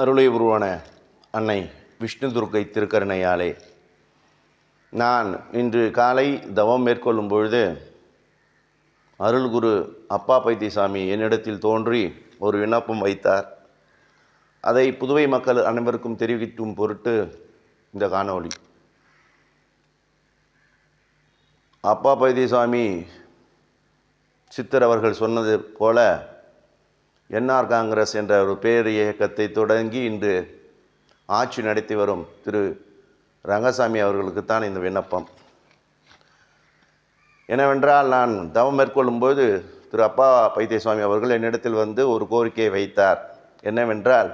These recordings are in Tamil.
அருளை உருவான அன்னை விஷ்ணு துர்க்கை திருக்கருணையாலே. நான் இன்று காலை தவம் மேற்கொள்ளும் பொழுது அருள்குரு அப்பா பைத்தியசாமி என்னிடத்தில் தோன்றி ஒரு விண்ணப்பம் வைத்தார். அதை புதுவை மக்கள் அனைவருக்கும் தெரிவிக்கும் பொருட்டு இந்த காணொளி. அப்பா பைத்தியசாமி சித்தர் அவர்கள் சொன்னது போல என்ஆர் காங்கிரஸ் என்ற ஒரு பேர் இயக்கத்தை தொடங்கி இன்று ஆட்சி நடத்தி வரும் திரு ரங்கசாமி அவர்களுக்குத்தான் இந்த விண்ணப்பம். என்னவென்றால் நான் தவம் மேற்கொள்ளும்போது திரு அப்பா பைத்தியசுவாமி அவர்கள் என்னிடத்தில் வந்து ஒரு கோரிக்கையை வைத்தார். என்னவென்றால்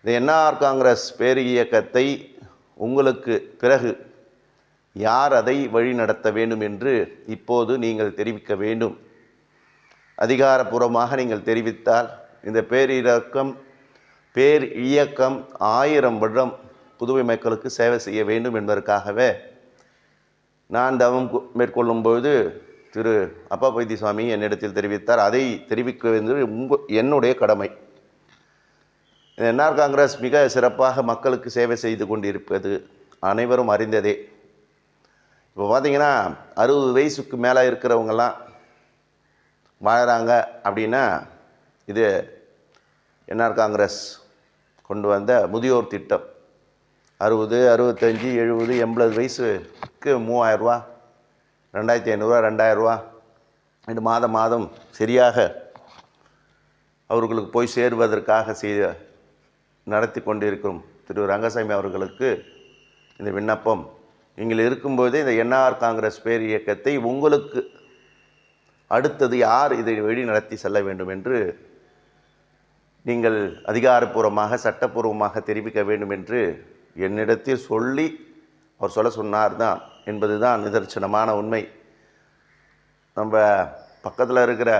இந்த என்ஆர் காங்கிரஸ் பேர் இயக்கத்தை உங்களுக்கு பிறகு யார் அதை வழி நடத்த வேண்டும் என்று இப்போது நீங்கள் தெரிவிக்க வேண்டும். அதிகாரப்பூர்வமாக நீங்கள் தெரிவித்தால் இந்த பேரிரக்கம் பேர் இயக்கம் ஆயிரம் வருடம் புதுவை மக்களுக்கு சேவை செய்ய வேண்டும் என்பதற்காகவே நான் தவம் மேற்கொள்ளும்போது திரு அப்பா பைத்தியசுவாமி என்னிடத்தில் தெரிவித்தார். அதை தெரிவிக்க வேண்டியது உங்க என்னுடைய கடமை. என்ஆர் காங்கிரஸ் மிக சிறப்பாக மக்களுக்கு சேவை செய்து கொண்டிருப்பது அனைவரும் அறிந்ததே. இப்போ பார்த்தீங்கன்னா அறுபது வயசுக்கு மேலே இருக்கிறவங்கெல்லாம் வாழறாங்க அப்படின்னா இது என்ஆர் காங்கிரஸ் கொண்டு வந்த முதியோர் திட்டம். அறுபது அறுபத்தஞ்சி எழுபது எண்பது வயசுக்கு மூவாயிரரூவா ரெண்டாயிரத்தி ஐநூறுரூவா ரெண்டாயிரரூவா ரெண்டு மாதம் மாதம் சரியாக அவர்களுக்கு போய் சேருவதற்காக செய்த நடத்தி கொண்டிருக்கும் திரு ரங்கசாமி அவர்களுக்கு இந்த விண்ணப்பம். நீங்கள் இருக்கும்போதே இந்த என்ஆர் காங்கிரஸ் பேர் இயக்கத்தை உங்களுக்கு அடுத்தது யார் இதை வழி நடத்தி செல்ல வேண்டும் என்று நீங்கள் அதிகாரப்பூர்வமாக சட்டப்பூர்வமாக தெரிவிக்க வேண்டும் என்று என்னிடத்தில் சொல்லி அவர் சொல்ல சொன்னார் தான். என்பது தான் நிதர்சனமான உண்மை. நம்ம பக்கத்தில் இருக்கிற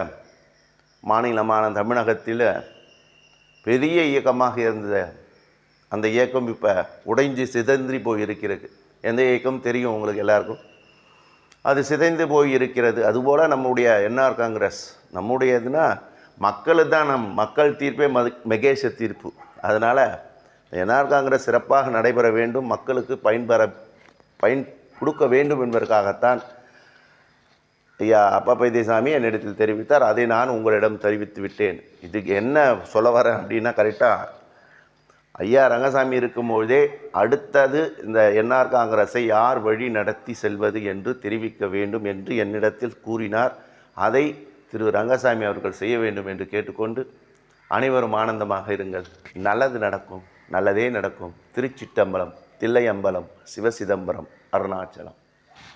மாநிலமான தமிழகத்தில் பெரிய இயக்கமாக இருந்த அந்த இயக்கம் இப்போ உடைஞ்சு போய் போயிருக்கிறது. எந்த இயக்கம் தெரியும் உங்களுக்கு எல்லாருக்கும்? அது சிதைந்து போய் இருக்கிறது அதுபோல் நம்முடைய என்ஆர் காங்கிரஸ் நம்முடையதுன்னா மக்கள் தான் நம் மக்கள் தீர்ப்பே மது மெகேஷ தீர்ப்பு. அதனால் என்ஆர் காங்கிரஸ் சிறப்பாக நடைபெற வேண்டும் மக்களுக்கு பயன்பெற பயன் கொடுக்க வேண்டும் என்பதற்காகத்தான் ஐயா அப்பா பைத்தியசாமி என்னிடத்தில் தெரிவித்தார். அதை நான் உங்களிடம் தெரிவித்து விட்டேன். இதுக்கு என்ன சொல்ல வரேன் அப்படின்னா கரெக்டாக ஐயா ரங்கசாமி இருக்கும்பொழுதே அடுத்தது இந்த என்ஆர் காங்கிரஸை யார் வழி நடத்தி செல்வது என்று தெரிவிக்க வேண்டும் என்று என்னிடத்தில் கூறினார். அதை திரு ரங்கசாமி அவர்கள் செய்ய வேண்டும் என்று கேட்டுக்கொண்டு அனைவரும் ஆனந்தமாக இருங்கள். நல்லது நடக்கும் நல்லதே நடக்கும். திருச்சிட்டம்பலம் தில்லையம்பலம் சிவசிதம்பரம் அருணாச்சலம்.